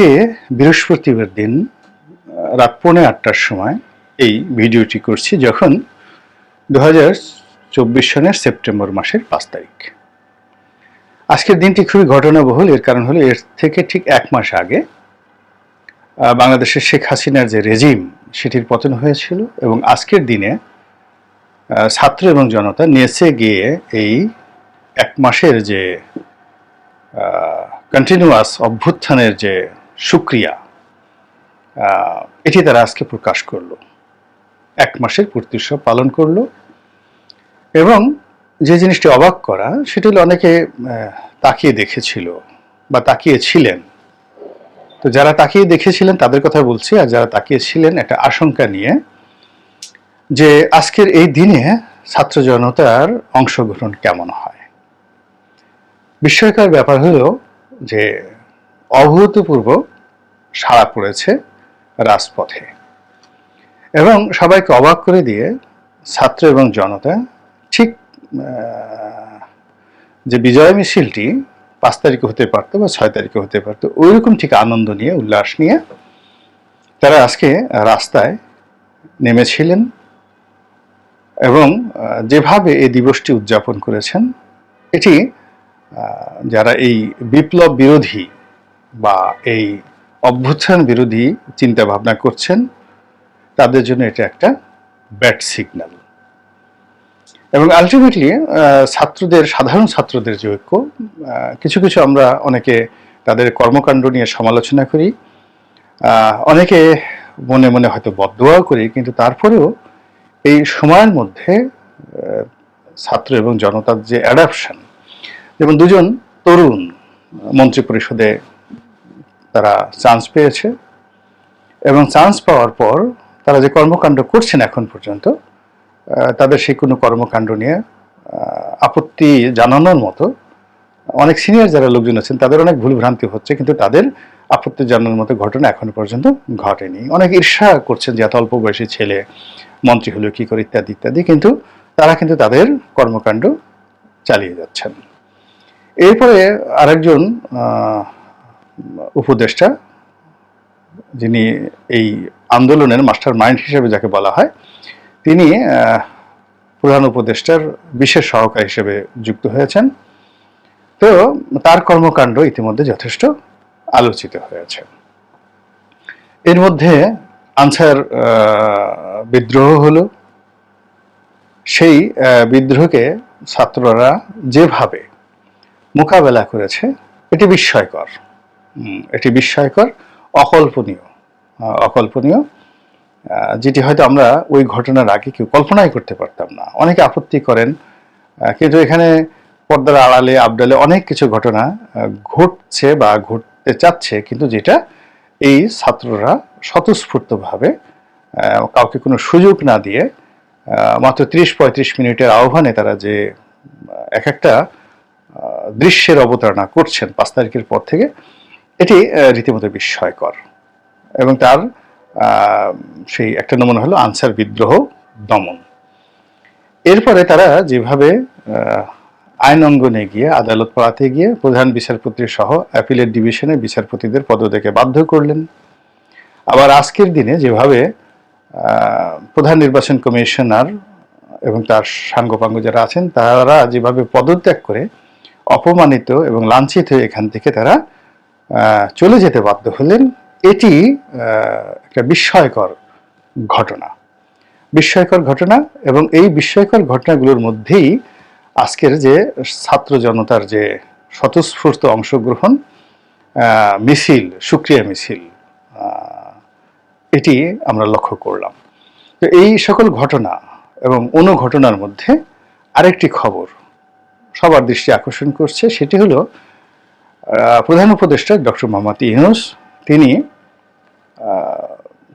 আজকে বৃহস্পতিবার দিন, রাত পৌনে আটটার সময় এই ভিডিওটি করছি যখন দু হাজার চব্বিশ সনের সেপ্টেম্বর মাসের পাঁচ তারিখ। আজকের দিনটি খুবই ঘটনাবহুল, এর কারণ হলো এর থেকে ঠিক এক মাস আগে বাংলাদেশের শেখ হাসিনার যে রেজিম, সেটির পতন হয়েছিল এবং আজকের দিনে ছাত্র এবং জনতা নেচে গিয়ে এই এক মাসের যে কন্টিনিউয়াস অভ্যুত্থানের যে সুক্রিয়া এটি তারা আজকে প্রকাশ করল। এক মাসের পূর্তি উৎসব পালন করল। এবং যে জিনিসটি অবাক করা, সেটি অনেকে তাকিয়ে দেখেছিল বা তাকিয়েছিলেন। তো যারা তাকিয়ে দেখেছিলেন, তাদের কথা বলছি। আর যারা তাকিয়েছিলেন, একটা আশঙ্কা নিয়ে যে আজকের এই দিনে ছাত্র জনতার অংশগ্রহণ কেমন হয়। বিস্ময়কর ব্যাপার হলো যে অভূতপূর্ব সাড়া পড়েছে রাজপথে। এবং সবাইকে অবাক করে দিয়ে ছাত্র এবং জনতা ঠিক যে বিজয় মিছিলটি পাঁচ তারিখে হতে পারতো বা ছয় তারিখে হতে পারতো, ওইরকম ঠিক আনন্দ নিয়ে, উল্লাস নিয়ে তারা আজকে রাস্তায় নেমেছিলেন এবং যেভাবে এই দিবসটি উদযাপন করেছেন, এটি যারা এই বিপ্লব বিরোধী বা এই অভ্যুত্থান বিরোধী চিন্তা ভাবনা করছেন, তাদের জন্য এটা একটা ব্যাড সিগন্যাল। এবং আলটিমেটলি ছাত্রদের, সাধারণ ছাত্রদের যে ঐক্য কিছু কিছু আমরা অনেকে তাদের কর্মকাণ্ড নিয়ে সমালোচনা করি। অনেকে মনে মনে হয়তো বদোয়াও করি, কিন্তু তারপরেও এই সময়ের মধ্যে ছাত্র এবং জনতার যে অ্যাডাপশন যেমন দুজন তরুণ মন্ত্রী পরিষদে তারা চান্স পেয়েছে এবং চান্স পাওয়ার পর তারা যে কর্মকাণ্ড করছেন এখন পর্যন্ত তাদের সেই কোনো কর্মকাণ্ড নিয়ে আপত্তি জানানোর মতো অনেক সিনিয়র যারা লোকজন আছেন, তাদের অনেক ভুল ভ্রান্তি হচ্ছে, কিন্তু তাদের আপত্তি জানানোর মতো ঘটনা এখনও পর্যন্ত ঘটেনি। অনেক ঈর্ষা করছেন যে এত অল্প বয়সী ছেলে, মন্ত্রী হলো কি করে ইত্যাদি ইত্যাদি, কিন্তু তারা কিন্তু তাদের কর্মকাণ্ড চালিয়ে যাচ্ছেন। এরপরে আরেকজন উপদেষ্টা, যিনি এই আন্দোলনের মাস্টার মাইন্ড হিসেবে যাকে বলা হয়, তিনি প্রধান উপদেষ্টার বিশেষ সহকারী হিসেবে যুক্ত হয়েছেন। তো তার কর্মকাণ্ড ইতিমধ্যে যথেষ্ট আলোচিত হয়েছে। এর মধ্যে আনসার বিদ্রোহ হলো। সেই বিদ্রোহকে ছাত্ররা যেভাবে মোকাবেলা করেছে, এটি বিস্ময়কর। এটি বিস্ময়কর, অকল্পনীয় অকল্পনীয়। যেটি হয়তো আমরা ওই ঘটনার আগে কেউ কল্পনাই করতে পারতাম না। অনেকে আপত্তি করেন কিন্তু এখানে পর্দার আড়ালে, আবডালে অনেক কিছু ঘটনা ঘটছে বা ঘটতে চাচ্ছে, কিন্তু যেটা এই ছাত্ররা স্বতঃস্ফূর্তভাবে কাউকে কোনো সুযোগ না দিয়ে মাত্র ত্রিশ পঁয়ত্রিশ মিনিটের আহ্বানে তারা যে এক একটা দৃশ্যের অবতারণা করছেন পাঁচ তারিখের পর থেকে এটি রীতিমতো বিস্ময়কর এবং তার সেই একটা নমুনা হলো আনসার বিদ্রোহ দমন। এরপরে তারা যেভাবে আইন অঙ্গনে গিয়ে, আদালত পড়াতে গিয়ে প্রধান বিচারপতি সহ অ্যাপিলেট ডিভিশনে বিচারপতিদের পদত্যাগে বাধ্য করলেন। আবার আজকের দিনে যেভাবে প্রধান নির্বাচন কমিশনার এবং তার সাঙ্গপাঙ্গ যারা আছেন, তারা যেভাবে পদত্যাগ করে অপমানিত এবং লাঞ্ছিত হয়ে এখান থেকে তারা চলে যেতে বাধ্য হলেন, এটি একটা বিস্ময়কর ঘটনা। বিস্ময়কর ঘটনা এবং এই বিস্ময়কর ঘটনাগুলোর মধ্যেই আজকের যে ছাত্র জনতার যে স্বতঃস্ফূর্ত অংশগ্রহণ মিছিল, সুক্রিয়া মিছিল এটি আমরা লক্ষ্য করলাম। তো এই সকল ঘটনা এবং অনুঘটনার মধ্যে আরেকটি খবর সবার দৃষ্টি আকর্ষণ করছে, সেটি হলো প্রধান উপদেষ্টা ডক্টর মোহাম্মদ ইউনুস, তিনি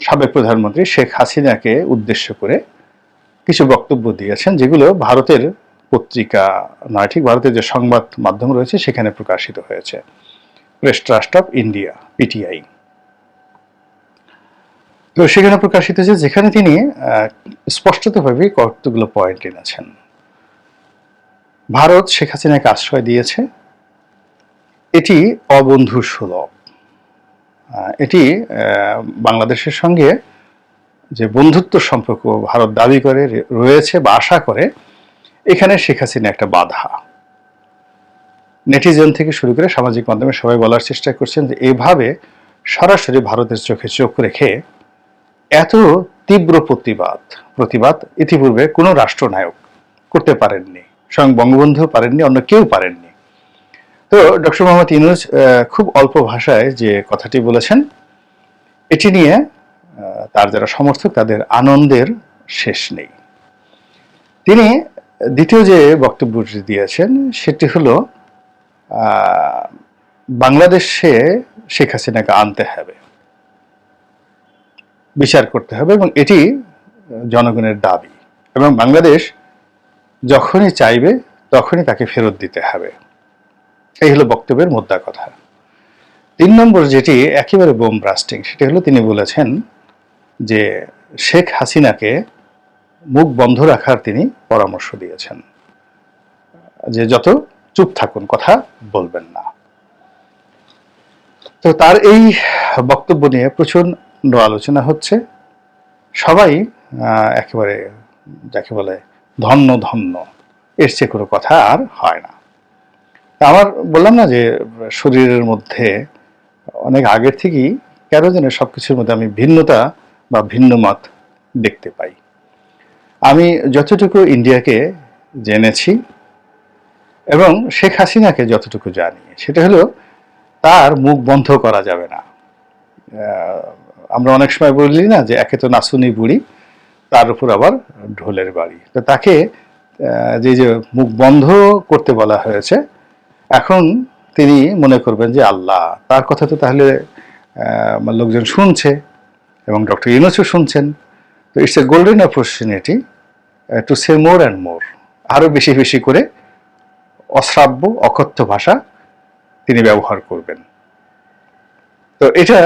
সাবেক প্রধানমন্ত্রী শেখ হাসিনাকে উদ্দেশ্য করে কিছু বক্তব্য দিয়েছেন, যেগুলো ভারতের পত্রিকা নয়, ঠিক ভারতের যে সংবাদ মাধ্যম রয়েছে সেখানে প্রকাশিত হয়েছে। Press trust of India, PTI. তো সেখানে প্রকাশিত হয়েছে যেখানে তিনি স্পষ্টতভাবে কতগুলো পয়েন্ট এনেছেন। ভারত শেখ হাসিনাকে আশ্রয় দিয়েছে এটি অবন্ধু সুলভ। এটি বাংলাদেশের সঙ্গে যে বন্ধুত্ব সম্পর্ক ভারত দাবি করে রয়েছে বা আশা করে, এখানে শেখ হাসিনা একটা বাধা। নেটিজেন থেকে শুরু করে সামাজিক মাধ্যমে সবাই বলার চেষ্টা করছেন যে এভাবে সরাসরি ভারতের চোখে চোখ রেখে এত তীব্র প্রতিবাদ প্রতিবাদ ইতিপূর্বে কোনো রাষ্ট্রনায়ক করতে পারেননি, স্বয়ং বঙ্গবন্ধু পারেননি, অন্য কেউ পারেননি। তো ডক্টর মোহাম্মদ আহ, খুব অল্প ভাষায় যে কথাটি বলেছেন এটি নিয়ে তার যারা সমর্থক তাদের আনন্দের শেষ নেই। তিনি দ্বিতীয় যে বক্তব্যটি দিয়েছেন সেটি হলো বাংলাদেশে শেখ হাসিনাকে আনতে হবে বিচার করতে হবে এবং এটি জনগণের দাবি। এবং বাংলাদেশ যখনই চাইবে তখনই তাকে ফেরত দিতে হবে। এই হলো বক্তব্যের মোদ্দা কথা। তিন নম্বর যেটি একেবারে বোম ব্রাস্টিং সেটি হলো তিনি বলেছেন যে শেখ হাসিনাকে মুখ বন্ধ রাখার তিনি পরামর্শ দিয়েছেন। যে যত চুপ থাকুন, কথা বলবেন না। তো তার এই বক্তব্য নিয়ে প্রচণ্ড আলোচনা হচ্ছে। সবাই একেবারে যাকে বলে ধন্য ধন্য, এর চেয়ে কোনো কথা আর হয় না। আমার বললাম না যে, শরীরের মধ্যে অনেক আগের থেকেই কেন সব কিছুর মধ্যে আমি ভিন্নতা বা ভিন্ন মত দেখতে পাই। আমি যতটুকু ইন্ডিয়াকে জেনেছি এবং শেখ হাসিনাকে যতটুকু জানি, সেটা হলো তার মুখ বন্ধ করা যাবে না। আমরা অনেক সময় বলি না যে, একে তো নাসুনি বুড়ি, তার উপর আবার ঢোলের বাড়ি। তো তাকে যে যে মুখ বন্ধ করতে বলা হয়েছে এখন তিনি মনে করবেন যে আল্লাহ, তার কথা তো তাহলে লোকজন শুনছে এবং ডক্টর ইউনুসও শুনছেন। তো it's a golden opportunity to say more and more আরও বেশি বেশি করে অশ্রাব্য, অকথ্য ভাষা তিনি ব্যবহার করবেন। তো এটা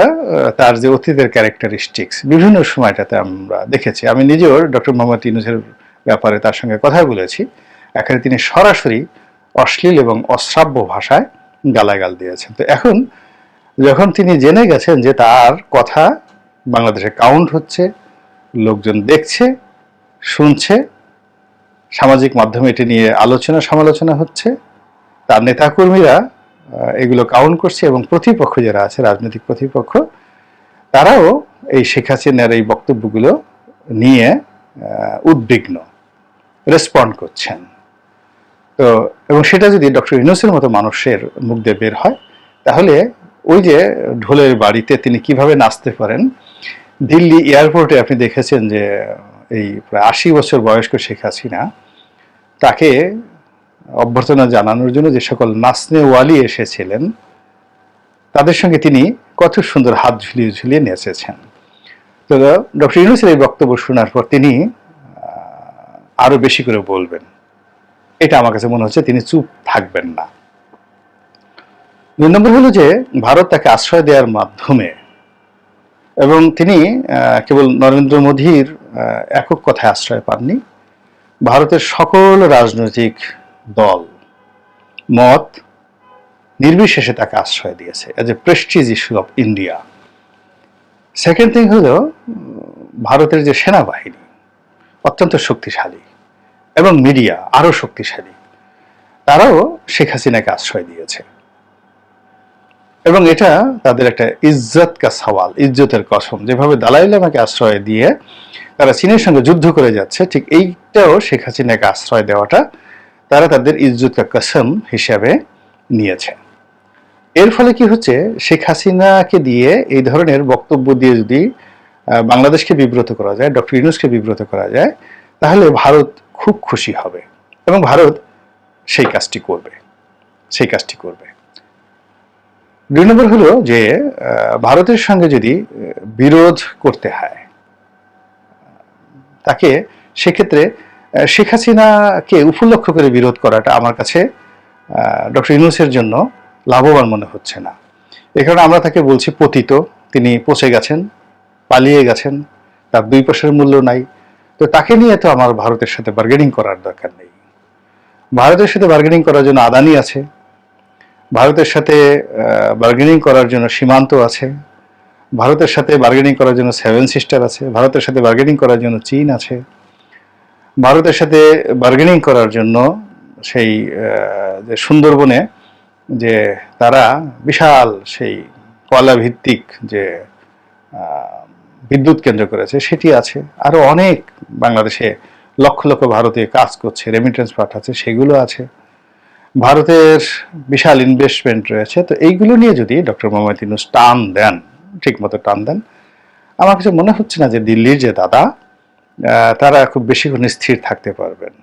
তার যে অতীতের ক্যারেক্টারিস্টিক্স বিভিন্ন সময়টাতে আমরা দেখেছি। আমি নিজেও ডক্টর মোহাম্মদ ইউনুসের ব্যাপারে তার সঙ্গে কথা বলেছি। এখানে তিনি সরাসরি অশ্লীল এবং অশ্রাব্য ভাষায় গালাগাল দিয়েছেন। তো এখন যখন তিনি জেনে গেছেন যে তার কথা বাংলাদেশে কাউন্ট হচ্ছে, লোকজন দেখছে, শুনছে, সামাজিক মাধ্যমে এটি নিয়ে আলোচনা সমালোচনা হচ্ছে, তার নেতাকর্মীরা এগুলো কাউন্ট করছে এবং প্রতিপক্ষ যারা আছে, রাজনৈতিক প্রতিপক্ষ, তারাও এই শেখ হাসিনার এই বক্তব্যগুলো নিয়ে উদ্বিগ্ন রেসপন্ড করছেন। তো, এবং সেটা যদি ডক্টর ইউনুসের মতো মানুষের মুখ দিয়ে বের হয়, তাহলে ওই যে ঢোলের বাড়িতে তিনি কীভাবে নাচতে পারেন, দিল্লি এয়ারপোর্টে আপনি দেখেছেন যে এই প্রায় আশি বছর বয়স্ক শেখ হাসিনা তাকে অভ্যর্থনা জানানোর জন্য যে সকল নাসনে ওয়ালি এসেছিলেন, তাদের সঙ্গে তিনি কত সুন্দর হাত ঝুলিয়ে ঝুলিয়ে নেচেছেন। তো, ডক্টর ইউনুসের এই বক্তব্য শোনার পর তিনি আরও বেশি করে বলবেন। এটা আমার কাছে মনে হচ্ছে তিনি চুপ থাকবেন না। দুই নম্বর হলো যে ভারত তাকে আশ্রয় দেওয়ার মাধ্যমে এবং তিনি কেবল নরেন্দ্র মোদীর একক কথায় আশ্রয় পাননি, ভারতের সকল রাজনৈতিক দল, মত নির্বিশেষে তাকে আশ্রয় দিয়েছে as a prestige issue of India second thing হলো ভারতের যে সেনাবাহিনী, অত্যন্ত শক্তিশালী এবং মিডিয়া আরও শক্তিশালী। তারাও শেখ হাসিনাকে আশ্রয় দিয়েছে। এবং এটা তাদের একটা ইজ্জত কা সওয়াল, ইজ্জতের কসম। যেভাবে দালাই লামাকে আশ্রয় দিয়ে তারা চীনের সঙ্গে যুদ্ধ করে যাচ্ছে, ঠিক এইটাও শেখ হাসিনাকে আশ্রয় দেওয়াটা তারা তাদের ইজ্জত কা কসম হিসাবে নিয়েছে। এর ফলে কি হচ্ছে? শেখ হাসিনাকে দিয়ে এই ধরনের বক্তব্য দিয়ে যদি বাংলাদেশকে বিব্রত করা যায়, ডক্টর ইউনুসকে বিব্রত করা যায়, তাহলে ভারত খুব খুশি হবে এবং ভারত সেই কাজটি করবে, সেই কাজটি করবে। দুই নম্বর হলো যে ভারতের সঙ্গে যদি বিরোধ করতে হয়, তাকে সেক্ষেত্রে শেখ হাসিনাকে উপলক্ষ করে বিরোধ করাটা আমার কাছে ডক্টর ইউনুসের জন্য লাভবান মনে হচ্ছে না। এ কারণে আমরা তাকে বলছি পতিত। তিনি পচে গেছেন, পালিয়ে গেছেন, তার দুই পয়সার মূল্য নাই। তো তাকে নিয়ে তো আমার ভারতের সাথে বার্গেনিং করার দরকার নেই। ভারতের সাথে বার্গেনিং করার জন্য আদানি আছে। ভারতের সাথে বার্গেনিং করার জন্য সীমান্ত আছে। ভারতের সাথে বার্গেনিং করার জন্য সেভেন সিস্টার আছে। ভারতের সাথে বার্গেনিং করার জন্য চীন আছে। ভারতের সাথে বার্গেনিং করার জন্য সেই যে সুন্দরবনে যে তারা বিশাল সেই কয়লা ভিত্তিক যে বিদ্যুৎ কেন্দ্র করেছে, সেটি আছে। আরও অনেক বাংলাদেশে লক্ষ লক্ষ ভারতীয় কাজ করছে রেমিটেন্স পাঠাচ্ছে, সেগুলো আছে। ভারতের বিশাল ইনভেস্টমেন্ট রয়েছে। তো এইগুলো নিয়ে যদি ডক্টর মোহাম্মদ ইউনুস টান দেন, ঠিক মতো টান দেন, আমার কাছে মনে হচ্ছে না যে দিল্লির যে দাদা তারা খুব বেশিক্ষণ স্থির থাকতে পারবেন।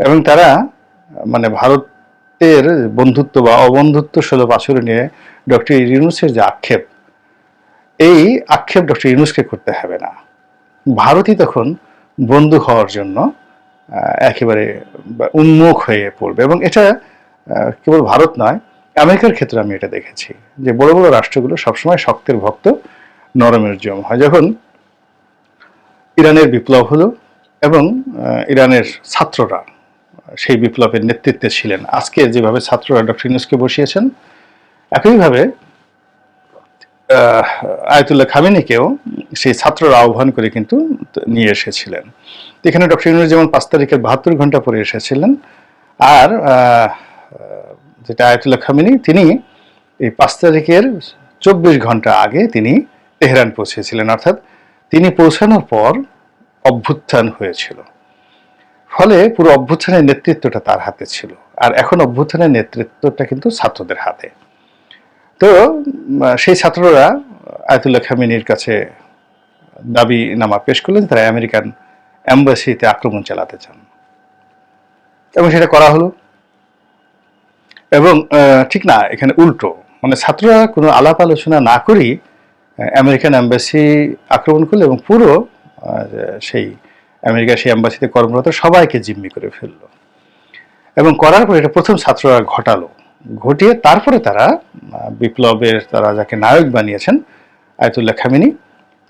এবং তারা মানে ভারতের বন্ধুত্ব বা অবন্ধুত্ব সুলভ আচরণ নিয়ে ডক্টর ইউনুসের যে আক্ষেপ এই আক্ষেপ ডক্টর ইউনুসকে করতে হবে না। ভারতই তখন বন্ধু হওয়ার জন্য একেবারে উন্মুখ হয়ে পড়বে এবং এটা কেবল ভারত নয়, আমেরিকার ক্ষেত্রে আমি এটা দেখেছি যে বড় বড় রাষ্ট্রগুলো সবসময় শক্তের ভক্ত নরমের জম হয়। যখন ইরানের বিপ্লব হলো এবং ইরানের ছাত্ররা সেই বিপ্লবের নেতৃত্বে ছিলেন, আজকে যেভাবে ছাত্ররা ডক্টর ইউনুসকে বসিয়েছেন, একইভাবে আয়তুল্লাহ খামিনিকেও সেই ছাত্ররা আহ্বান করে কিন্তু নিয়ে এসেছিলেন। এখানে ডক্টর ইউনুস যেমন পাঁচ তারিখের বাহাত্তর ঘণ্টা পরে এসেছিলেন, আর যেটা আয়তুল্লাহ খামিনি, তিনি এই পাঁচ তারিখের চব্বিশ ঘণ্টা আগে তিনি তেহরান পৌঁছেছিলেন। অর্থাৎ তিনি পৌঁছানোর পর অভ্যুত্থান হয়েছিল। ফলে পুরো অভ্যুত্থানের নেতৃত্বটা তার হাতে ছিল, আর এখন অভ্যুত্থানের নেতৃত্বটা কিন্তু ছাত্রদের হাতে। তো সেই ছাত্ররা আয়তুল্লাহ খামিনীর কাছে দাবি নামা পেশ করলেন তারা আমেরিকান অ্যাম্বাসিতে আক্রমণ চালাতে চান। এবং সেটা করা হলো। এবং ঠিক না, এখানে উল্টো। মানে ছাত্ররা কোনো আলাপ আলোচনা না করেই আমেরিকান অ্যাম্বাসি আক্রমণ করল এবং পুরো সেই আমেরিকা সেই অ্যাম্বাসিতে কর্মরত সবাইকে জিম্মি করে ফেলল। এবং করার পরে এটা প্রথম ছাত্ররা ঘটালো। ঘটিয়ে তারপরে তারা বিপ্লবের তারা যাকে নায়ক বানিয়েছেন, আয়তুল্লাহ খামিনি,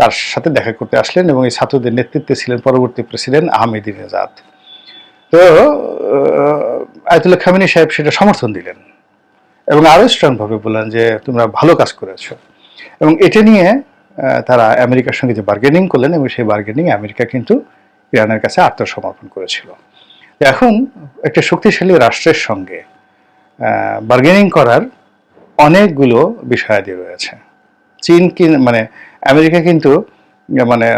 তার সাথে দেখা করতে আসলেন এবং এই ছাত্রদের নেতৃত্বে ছিলেন পরবর্তী প্রেসিডেন্ট আহমেদিনেজাদ তো আয়তুল্লাহ খামিনী সাহেব সেটা সমর্থন দিলেন এবং আরও স্ট্রংভাবে বললেন যে, তোমরা ভালো কাজ করেছ। এবং এটা নিয়ে তারা আমেরিকার সঙ্গে যে বার্গেনিং করলেন এবং সেই বার্গেনিং আমেরিকা কিন্তু ইরানের কাছে আত্মসমর্পণ করেছিল। এখন একটা শক্তিশালী রাষ্ট্রের সঙ্গে বার্গেনিং করার অনেকগুলো বিষয়াদি রয়েছে। চীন মানে আমেরিকা কিন্তু মানে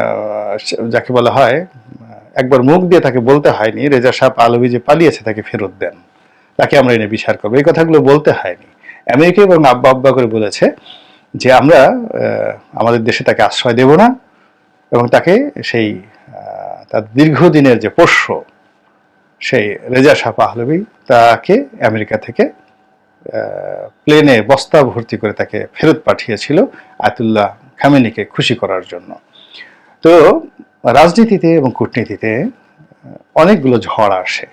যাকে বলা হয় একবার মুখ দিয়ে তাকে বলতে হয়নি, রেজা সাহেব আলবি যে পালিয়েছে তাকে ফেরত দেন। তাকে আমরা এনে বিচার করব। এই কথাগুলো বলতে হয়নি। আমেরিকা এবং আব্বা আব্বা করে বলেছে যে আমরা আমাদের দেশে তাকে আশ্রয় দেব না এবং তাকে সেই তার দীর্ঘদিনের যে পোষ্য সেই রেজা শাহ পাহলবি তাকে আমেরিকা থেকে প্লেনে বস্তা ভর্তি করে তাকে ফেরত পাঠিয়েছিল আয়তুল্লাহ খামেনিকে খুশি করার জন্য। তো রাজনীতিতে এবং কূটনীতিতে অনেকগুলো ঝড় আসে।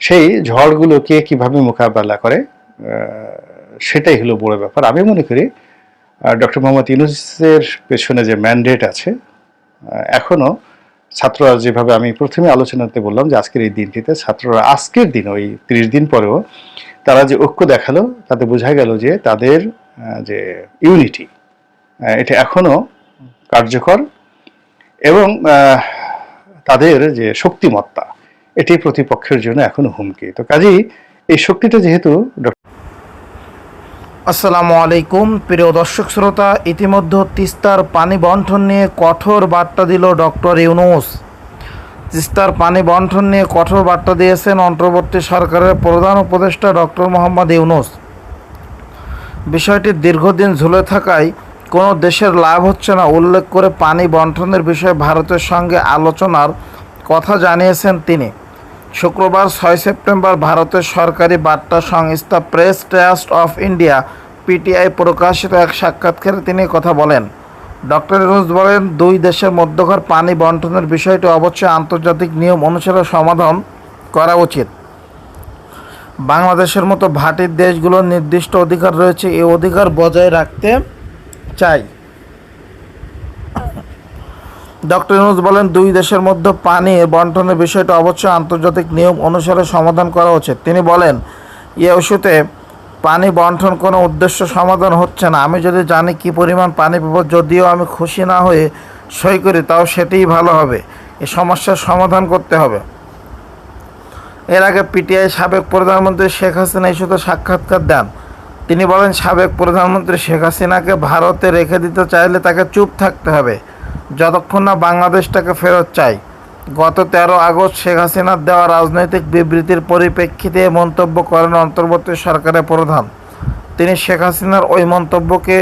সেই ঝড়গুলো কে কীভাবে মোকাবেলা করে সেটাই হলো বড় ব্যাপার। আমি মনে করি ডক্টর মোহাম্মদ ইউনুসের পেছনে যে ম্যান্ডেট আছে আহ, এখনও ছাত্ররা যেভাবে আমি প্রথমে আলোচনাতে বললাম যে আজকের এই দিনটিতে ছাত্ররা আজকের দিন, ওই ত্রিশ দিন পরেও তারা যে ঐক্য দেখাল, তাতে বোঝা গেল যে তাদের যে ইউনিটি এটা এখনও কার্যকর এবং তাদের যে শক্তিমত্তা, এটি প্রতিপক্ষের জন্য এখনও হুমকি। তো কাজেই এই শক্তিটা যেহেতু আসসালামু আলাইকুম। প্রিয় দর্শক শ্রোতা, ইতিমধ্যে তিস্তার পানি বন্টন নিয়ে কঠোর বার্তা দিল ডক্টর ইউনুস। তিস্তার পানি বন্টন নিয়ে কঠোর বার্তা দিয়েছেন অন্তর্বর্তী সরকারের প্রধান উপদেষ্টা ডক্টর মোহাম্মদ ইউনুস। বিষয়টি দীর্ঘদিন ঝুলে থাকায় কোনো দেশের লাভ হচ্ছে না উল্লেখ করে পানি বন্টনের বিষয়ে ভারতের সঙ্গে আলোচনার কথা জানিয়েছেন তিনি। শুক্রবার ছয় সেপ্টেম্বর ভারতের সরকারি বার্তা সংস্থা press trust of India PTI প্রকাশিত এক সাক্ষাৎকারে তিনি কথা বলেন। ডক্টর ইউনুস বলেন, দুই দেশের মধ্যকার পানি বন্টনের বিষয়টি অবশ্যই আন্তর্জাতিক নিয়ম অনুসারে সমাধান করা উচিত। বাংলাদেশের মতো ভাটির দেশগুলোর নির্দিষ্ট অধিকার রয়েছে এই অধিকার বজায় রাখতে চাই। ডক্টর ইউনুস বলেন, দুই দেশের মধ্যে পানি বন্টনের বিষয়টা অবশ্যই আন্তর্জাতিক নিয়ম অনুসারে সমাধান করা উচিত। তিনি বলেন, এ ইস্যুতে পানি বন্টন কোনো উদ্দেশ্য সমাধান হচ্ছে না। আমি যদি জানি কি পরিমাণ পানি পাবো, যদিও আমি খুশি না হয়ে সই করি, তাও সেটিই ভালো হবে। এ সমস্যার সমাধান করতে হবে। এর আগে পিটিআই সাবেক প্রধানমন্ত্রী শেখ হাসিনা ইস্যুতে সাক্ষাৎকার দেন। তিনি বলেন, সাবেক প্রধানমন্ত্রী শেখ হাসিনাকে ভারতে রেখে দিতে চাইলে তাকে চুপ থাকতে হবে। যতক্ষণ না বাংলাদেশটাকে ফেরত চাই। গত তেরো আগস্ট শেখ হাসিনার দেওয়া রাজনৈতিক বিবৃতির পরিপ্রেক্ষিতে মন্তব্য করেন অন্তর্বর্তী সরকারের প্রধান। তিনি শেখ হাসিনার ওই মন্তব্যকে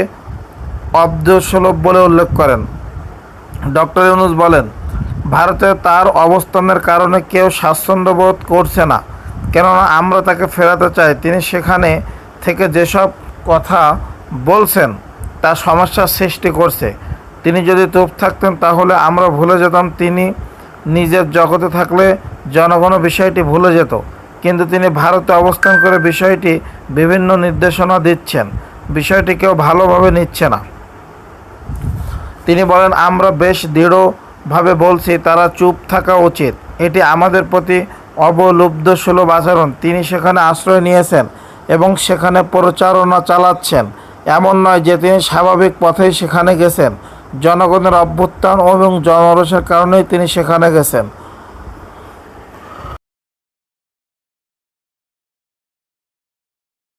অব্দসুলভ বলে উল্লেখ করেন। ডক্টর ইউনুস বলেন, ভারতে তার অবস্থানের কারণে কেউ স্বাচ্ছন্দ্য বোধ করছে না। কেননা আমরা তাকে ফেরাতে চাই। তিনি সেখানে থেকে যেসব কথা বলছেন, তা সমস্যার সৃষ্টি করছে। তিনি যদি চুপ থাকতেন, তাহলে আমরা ভুলে যেতাম। তিনি নিজের জগতে থাকলে জনগণও বিষয়টি ভুলে যেত। কিন্তু তিনি ভারতে অবস্থান করে বিষয়টি বিভিন্ন নির্দেশনা দিচ্ছেন। বিষয়টি কেউ ভালোভাবে নিচ্ছে না। তিনি বলেন, আমরা বেশ দৃঢ়ভাবে বলছি, তারা চুপ থাকা উচিত। এটি আমাদের প্রতি অবলুব্ধ সুলভ আচরণ। তিনি সেখানে আশ্রয় নিয়েছেন এবং সেখানে প্রচারণা চালাচ্ছেন। এমন নয় যে তিনি স্বাভাবিক পথেই সেখানে গেছেন। জনগণের অভ্যুত্থান এবং জনরসের কারণেই তিনি সেখানে গেছেন।